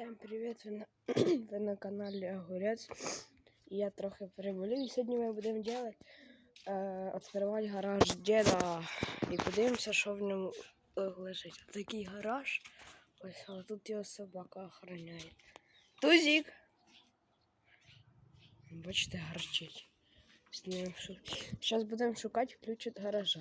Всем привет! Ви на, ви на каналі Огурець. Я трохи переболів. І сьогодні ми будемо делать, е, відкривати гараж діда. І подивимося, що в ньому е, лежить. Такий гараж. Ось, а тут його собака охороняє. Тузик! Бачите, гарчить. Зараз будемо шукати ключ від гаража.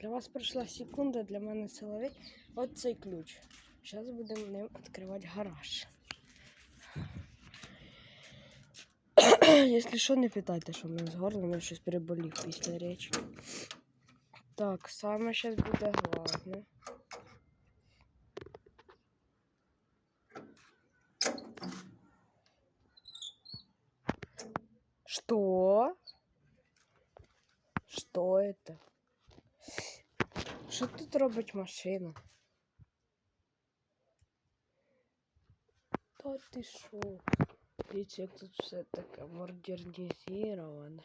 Для вас пройшла секунда, для мене силовий. От цей ключ. Зараз будемо ним відкривати гараж. Якщо що, не питайте, що в мене з горлом, я щось переболів після речі. Так, саме зараз буде головне. Что? Что это? Що тут робить машина? Та ти що? Дивіться, як тут все таке модернізоване.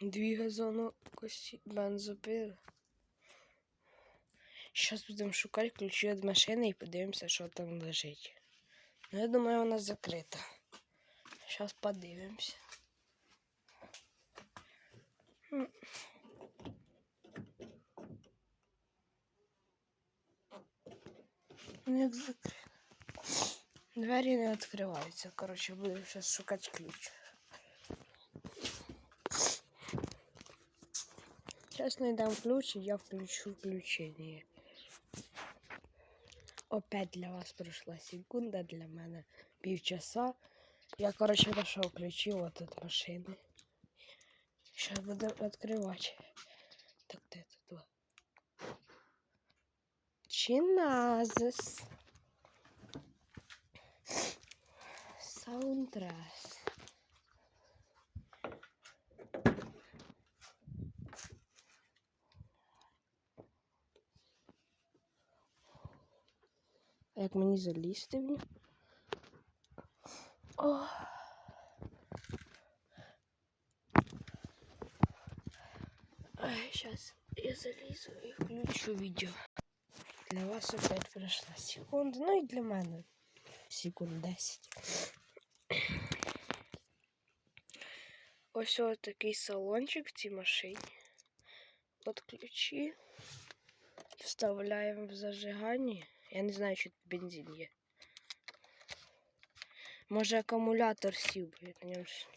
Дві газонокосі бензопили. Зараз будемо шукати ключі від машини і подивимося, що там лежить. Ну, я думаю, вона закрита. Сейчас подивимося. Ну, Як. Двері не відкриваються. Коротше, будемо зараз шукати ключ. Зараз знайдемо ключ і я включу включення. Опять для вас пройшла секунда, для мене півчаса. Я, короче, нашел ключи вот от машины. Сейчас буду открывать. Так, Чиназис. Саундтрес. А Як мені залізти в нього? О. Сейчас я залізу і включу відео. Для вас опять пройшла секунда, ну і для мене секунд 10. Ось ось такий салончик в цій машині. От ключі. Вставляємо в зажигання. Я не знаю, чи тут бензин є. Може акумулятор сів, бо я на ньому. ж-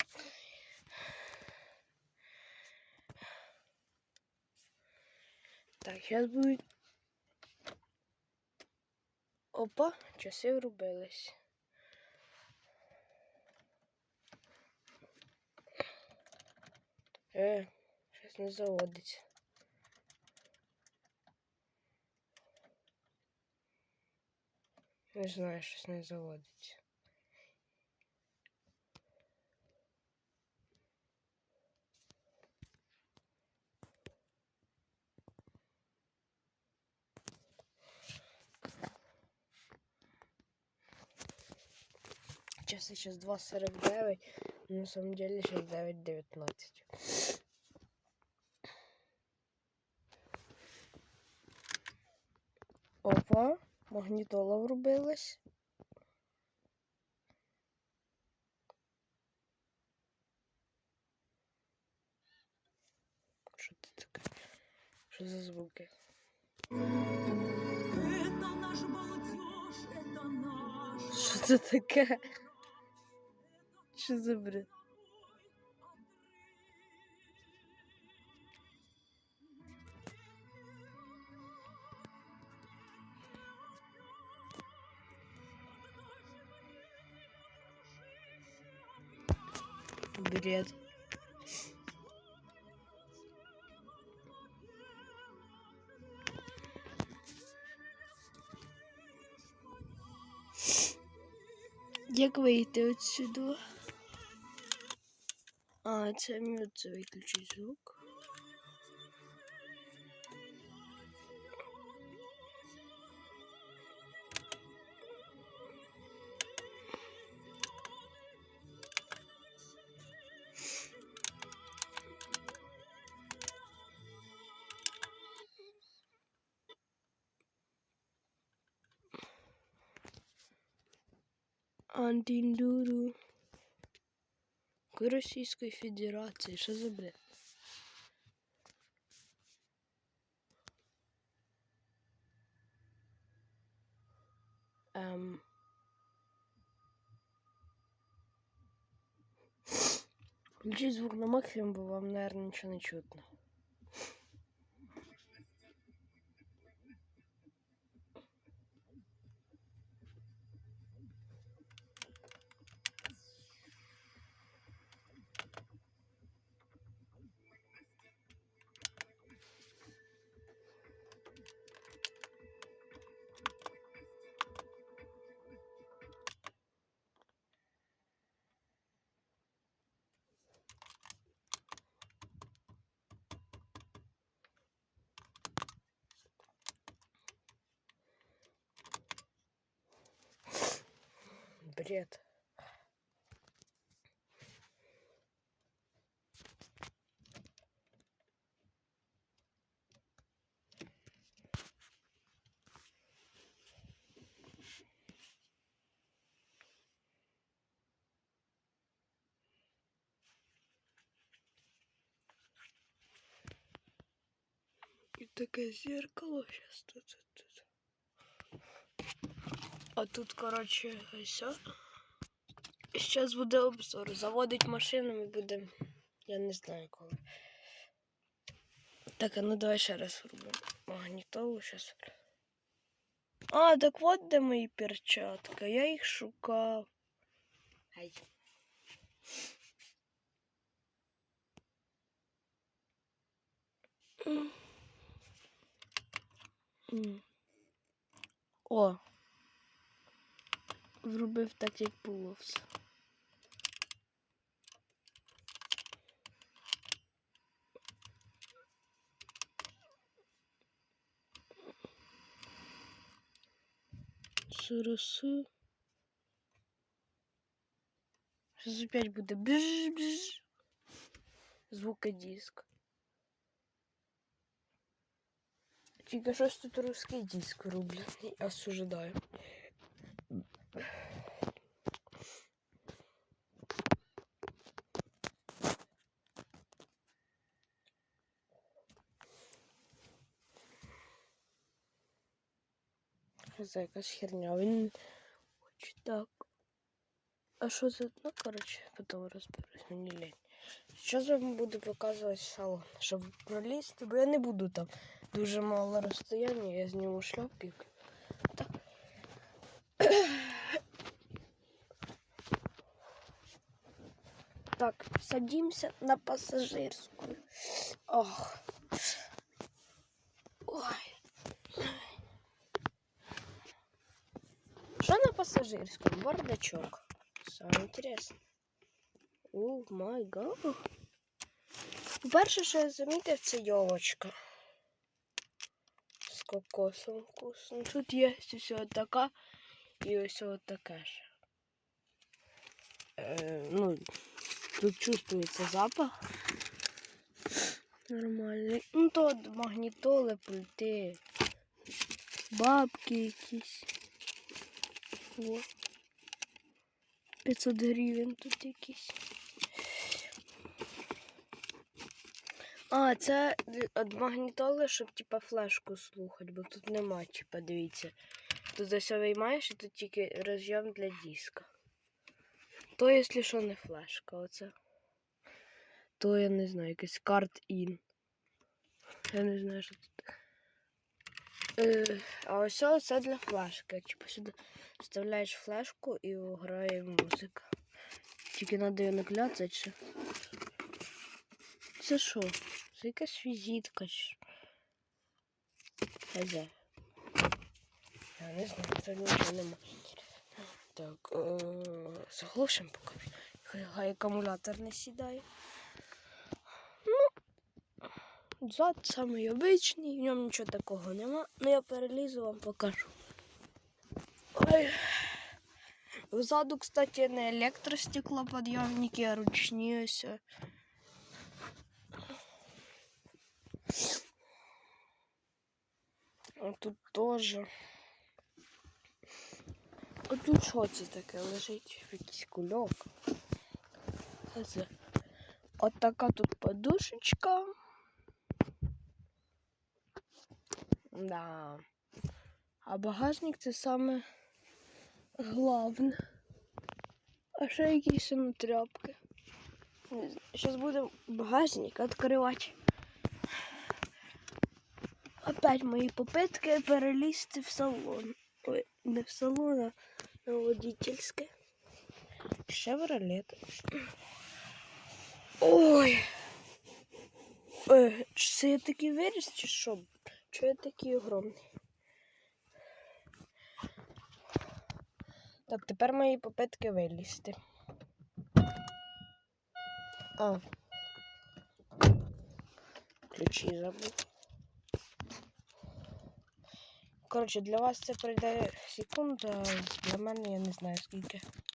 Так, зараз будуть. Опа, часи врубились. Е, щось не заводиться. Не знаю, щось не заводиться. Сейчас сейчас 2.49, но на самом деле сейчас 9.19. Опа, магнітола врубилась. Що це таке? Що за звуки? Это наш молодежь, это наш. Що це таке? Що за бред? Бред. Як вийти отсюди? А, это выключить звук. Antin Duru. Антіндуру. Российской Федерації, що за бред? Ем. Включи звук на максимум, бо вам, наверное, нічого не чутно. Бред. І таке зеркало сейчас тут, тут, тут. А тут, короче, все. Зараз буде обзор. Заводить машину, ми будемо. Я не знаю коли. Так, а ну давай ще раз робимо. Магнітолу зараз. А, так от де мої перчатки. Я їх шукав. Ай. О. Зробив так, як було все. Сироси. Зараз опять буде бж-бж. Звукодиск. Тільки щось тут русський диск роблять. Осуждаю. Це якась херня. Він хоче так. А що це? Ну, коротше, потім розберусь, мені лень. Зараз вам буду показувати салон, щоб пролізти, бо я не буду там дуже мало розстояння, я зніму шляпки. Так. Так, садимся на пассажирскую. Ох. Ой. Что на пассажирском? Бардачок. Самое интересное. О май гад. Перше, що я замітив, це йолочка. З кокосом вкусно. Тут є ось така і ось така ж. Е, ну, тут чувствується запах. Нормальний. Ну, то магнітоли, пульти, бабки якісь. О. 500 гривень тут якісь. А, це від магнітоли, щоб типа флешку слухати, бо тут нема, типа, дивіться. Тут ось виймаєш і тут тільки розйом для диска. То, якщо що, не флешка, оце. То я не знаю, якийсь карт ін. Я не знаю, що тут. Е, а ось це для флешки. Типу сюди вставляєш флешку і грає музика. Тільки треба її накляцати ще. Це що? Це якась візитка. чи- Хазя. Я не знаю, тут нічого нема. Так, е, заглушимо поки. Хай, хай акумулятор не сідає. Ну, зад самий обичний, в ньому нічого такого нема. Ну я перелізу вам покажу. Ой. Ззаду, кстати, не електростеклоподйомники, а ручні ось. А тут тоже. От тут що це таке лежить? Якийсь кульок. От така тут подушечка. Да. А багажник це саме головне. А ще якісь ну, тряпки. Зараз будемо багажник відкривати. Опять мої попитки перелізти в салон. Ой, не в салон, а на водительське. Шевролет. Ой. Е, чи це я такий виріс, чи що? Чого я такий огромний? Так, тепер мої попитки вилізти. А. Ключі забув. Коротше, для вас це пройде секунда, для мене я не знаю скільки.